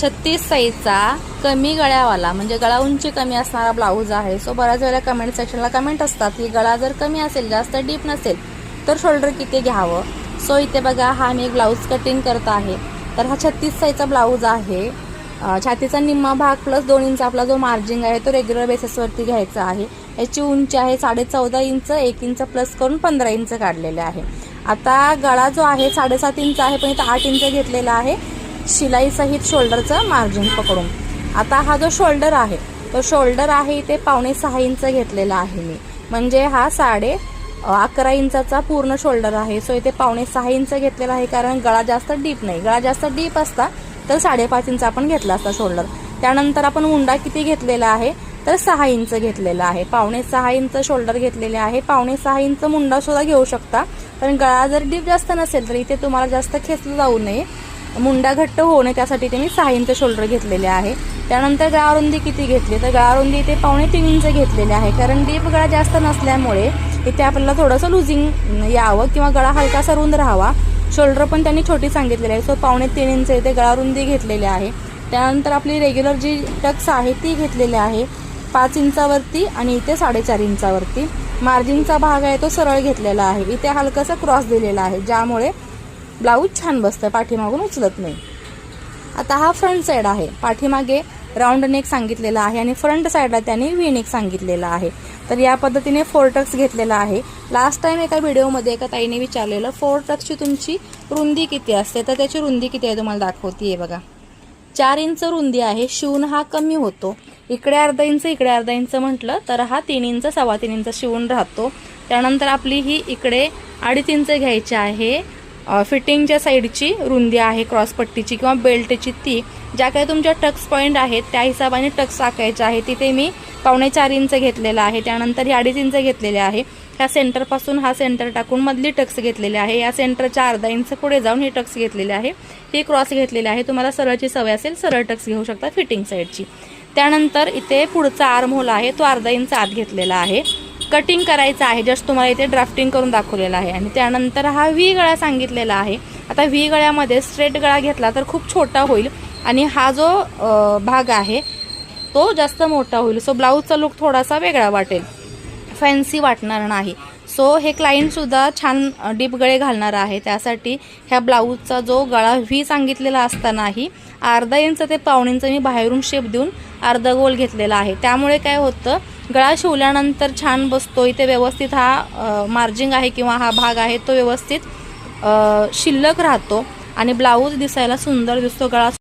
छत्तीस साईजचा कमी गळ्यावाला म्हणजे गळा उंची कमी असणारा ब्लाऊज आहे. सो बऱ्याच वेळेला कमेंट सेक्शनला कमेंट असतात की गळा जर कमी असेल जास्त डीप नसेल तर शोल्डर किती घ्यावं? सो इथे बघा हा मी एक ब्लाऊज कटिंग करत आहे. तर हा छत्तीस साईजचा ब्लाऊज आहे. छातीचा निम्मा भाग प्लस दोन इंच आपला जो मार्जिंग आहे तो रेग्युलर बेसिसवरती घ्यायचा आहे. याची उंची आहे साडे चौदा इंच एक इंच प्लस करून पंधरा इंच काढलेले आहे. आता गळा जो आहे साडेसात इंच आहे पण इथं आठ इंच घेतलेला आहे. शिलाईसहित शोल्डरचं मार्जिन पकडून. आता हा जो शोल्डर आहे तो शोल्डर आहे इथे पावणे सहा इंच घेतलेला आहे मी. म्हणजे हा साडे अकरा इंचाचा पूर्ण शोल्डर आहे. सो इथे पावणे सहा इंच घेतलेला आहे कारण गळा जास्त डीप नाही. गळा जास्त डीप असता तर साडेपाच इंच आपण घेतला असता शोल्डर. त्यानंतर आपण उंडा किती घेतलेला आहे तर सहा इंच घेतलेला आहे. पावणे सहा इंच शोल्डर घेतलेले आहे. पावणे सहा इंच मुंडा सुद्धा घेऊ शकता. पण गळा जर डीप जास्त नसेल तर इथे तुम्हाला जास्त खेचलं जाऊ नये. मुंडा घट्ट होऊ नये त्यासाठी ते मी सहा इंच शोल्डर घेतलेले आहे. त्यानंतर गळारुंदी किती घेतली? तर गळारुंदी इथे पावणे तीन इंच घेतलेले आहे. कारण डीप गळा जास्त नसल्यामुळे इथे आपल्याला थोडंसं लुझिंग यावं किंवा गळा हलकासा रुंद राहावा. शोल्डर पण त्यांनी छोटी सांगितलेली आहे. सो पावणे तीन इंच इथे गळारुंदी घेतलेली आहे. त्यानंतर आपली रेग्युलर जी टक्स आहे ती घेतलेली आहे. पाच इंचावरती आणि इथे साडेचार इंचावरती. मार्जिनचा भाग आहे तो सरळ घेतलेला आहे. इथे हलकासा क्रॉस दिलेला आहे ज्यामुळे ब्लाऊज छान बसतं पाठीमागून उचलत नाही. आता हा फ्रंट साईड आहे. पाठीमागे राऊंड नेक सांगितलेला आहे आणि फ्रंट साईडला त्याने व्ही नेक सांगितलेला आहे. तर या पद्धतीने फोर टक्स घेतलेला आहे. लास्ट टाइम एका व्हिडिओमध्ये एका ताईने विचारलेलं फोर टक्सची तुमची रुंदी किती असते? तर त्याची रुंदी किती आहे तुम्हाला दाखवतीये बघा. चार इंच रुंदी आहे शिवून हा कमी होतो. इकडे अर्धा इंच इकडे अर्धा इंच म्हटलं तर हा तीन इंच सव्वा तीन इंच शिवून राहतो. त्यानंतर आपली ही इकडे अडीच इंच घ्यायची आहे. फिटिंगच्या साईडची रुंदी आहे क्रॉसपट्टीची किंवा बेल्टची ती. ज्या काही तुमच्या टक्स पॉईंट आहेत त्या हिशोबाने टक्स टाकायचे आहे. तिथे मी पावणे चार इंच घेतलेला आहे. त्यानंतर ही अडीच इंच घेतलेले आहे. ह्या सेंटरपासून हा सेंटर टाकून मधली टक्स घेतलेले आहे. या सेंटरच्या अर्धा इंच पुढे जाऊन ही टक्स घेतलेले आहे. ही क्रॉस घेतलेली आहे. तुम्हाला सरळची सवय असेल सरळ टक्स घेऊ शकता फिटिंग साईडची. त्यानंतर इथे पुढचा आर्म होल आहे. तो अर्धा इंच आत घेतलेला आहे. कटिंग करायचं आहे जस्ट तुम्हाला इथे ड्राफ्टिंग करून दाखवलेलं आहे. आणि त्यानंतर हा व्ही गळा सांगितलेला आहे. आता व्ही गळ्यामध्ये स्ट्रेट गळा घेतला तर खूप छोटा होईल. आणि हा जो भाग आहे तो जास्त मोठा होईल. सो ब्लाऊजचा लुक थोडासा वेगळा वाटेल. फॅन्सी वाटणार नाही. सो हे क्लायंटसुद्धा छान डीप गळे घालणार आहे. त्यासाठी ह्या ब्लाऊजचा जो गळा व्ही सांगितलेला असतानाही अर्धा इंच ते पाऊण इंच मी बाहेरून शेप देऊन अर्धा गोल घेतलेला आहे. त्यामुळे काय होतं गळा शिवल्यानंतर छान बसतो. इथे व्यवस्थित हा मार्जिंग आहे किंवा हा भाग आहे तो व्यवस्थित शिल्लक राहतो. आणि ब्लाऊज दिसायला सुंदर दिसतो. गळा